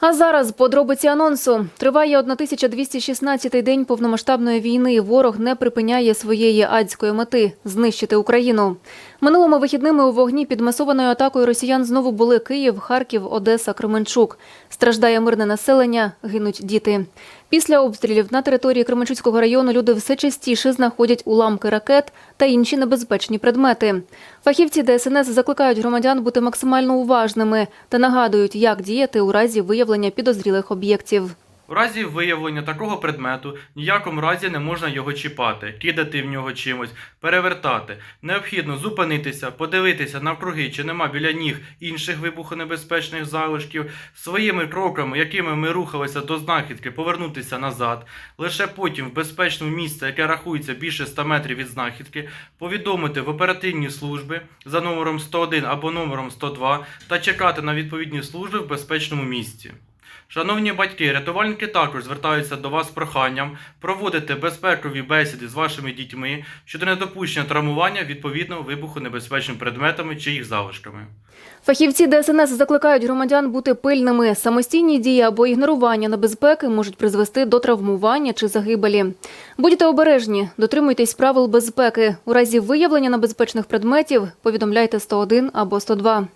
А зараз подробиці анонсу. Триває 1216-й день повномасштабної війни. Ворог не припиняє своєї адської мети знищити Україну. Минулими вихідними у вогні під масованою атакою росіян знову були Київ, Харків, Одеса, Кременчук. Страждає мирне населення, гинуть діти. Після обстрілів на території Кременчуцького району люди все частіше знаходять уламки ракет та інші небезпечні предмети. Фахівці ДСНС закликають громадян бути максимально уважними та нагадують, як діяти у разі виявлення підозрілих об'єктів. У разі виявлення такого предмету ніякому разі не можна його чіпати, кидати в нього чимось, перевертати. Необхідно зупинитися, подивитися навкруги, чи нема біля ніг інших вибухонебезпечних залишків, своїми кроками, якими ми рухалися до знахідки, повернутися назад. Лише потім в безпечне місце, яке рахується більше 100 метрів від знахідки, повідомити в оперативні служби за номером 101 або номером 102 та чекати на відповідні служби в безпечному місці. Шановні батьки, рятувальники також звертаються до вас з проханням проводити безпекові бесіди з вашими дітьми щодо недопущення травмування відповідно вибухонебезпечними предметами чи їх залишками. Фахівці ДСНС закликають громадян бути пильними. Самостійні дії або ігнорування небезпеки можуть призвести до травмування чи загибелі. Будьте обережні, дотримуйтесь правил безпеки. У разі виявлення небезпечних предметів повідомляйте 101 або 102.